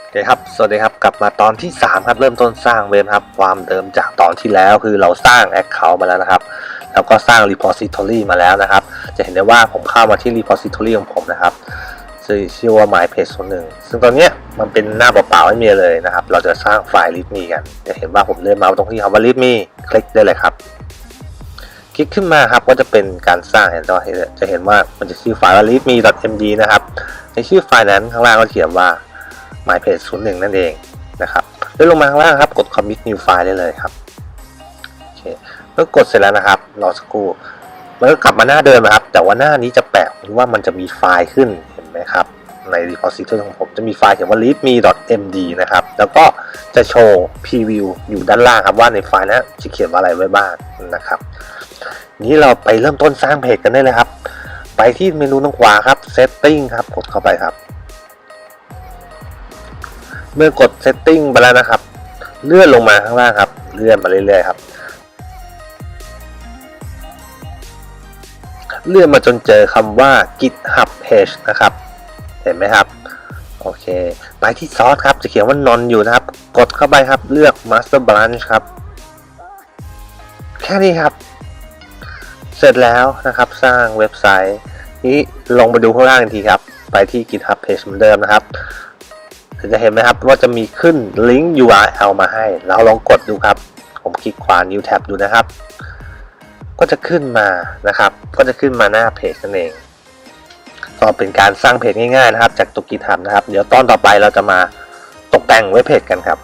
โอเคครับ สวัสดีครับ กลับมาตอนที่ 3 ครับ เริ่มต้นสร้างเว็บครับ ความเดิมจากตอนที่แล้วคือเราสร้าง Account มาแล้วนะครับ แล้วก็สร้าง Repository มาแล้วนะครับ จะเห็นได้ว่าผมเข้ามาที่ Repository ของผมนะครับชื่อชื่อว่า MyPage 01ซึ่งตอนนี้มันเป็นหน้าเปล่าๆไม่มีเลยนะครับ เราจะสร้างไฟล์ README กัน จะเห็นว่าผมเลื่อนมาตรงที่คำว่า README คลิกได้เลยครับ คลิกขึ้นมาครับก็จะเป็นการสร้างเห็นไหมจะเห็นว่ามันจะชื่อไฟล์ว่า readme.md นะครับ ในชื่อไฟล์นั้นข้างล่างก็เขียนว่า mypage 01นั่นเองนะครับเลื่อนลงมาข้างล่างครับ กด commit new file ได้เลยครับโอเคเมื่อกดเสร็จแล้วนะครับรอสักครู่มันก็กลับมาหน้าเดิมนะครับ แต่ว่าหน้านี้จะแปลกตรงว่ามันจะมีไฟล์ขึ้นเห็นไหมครับใน repository ของผมจะมีไฟล์เขียนว่า readme.md นะครับ แล้วก็จะโชว์ preview อยู่ด้านล่างครับว่าในไฟล์นั้นจะเขียนว่าอะไรไว้บ้างนะครับ นี้เราไปเริ่มต้นสร้างเพจกันได้เลยครับ ไปที่เมนูทางขวาครับ setting ครับกดเข้าไปครับ เมื่อกด setting ไปแล้วนะครับ เลื่อนลงมาข้างล่างครับ เลื่อนมาเรื่อยๆครับ เลื่อนมาจนเจอคำว่า github page นะครับ เห็นไหมครับโอเค ไปที่ซอสครับ จะเขียนว่านอนอยู่นะครับ กดเข้าไปครับ เลือก master branch ครับ แค่นี้ครับ เสร็จแล้วนะครับสร้างเว็บไซต์นี้ลงไปดูข้างล่างทันทีครับ ไปที่ GitHub Page เหมือนเดิมนะครับจะเห็นไหมครับว่าจะมีขึ้นลิงก์ URL มาให้ เราลองกดดูครับ ผมคลิกขวา New Tab ดูนะครับ ก็จะขึ้นมานะครับ ก็จะขึ้นมาหน้าเพจนั่นเอง ก็เป็นการสร้างเพจง่ายๆนะครับ จากตัว GitHub นะครับ เดี๋ยวตอนต่อไปเราจะมาตกแต่งเว็บเพจกันครับ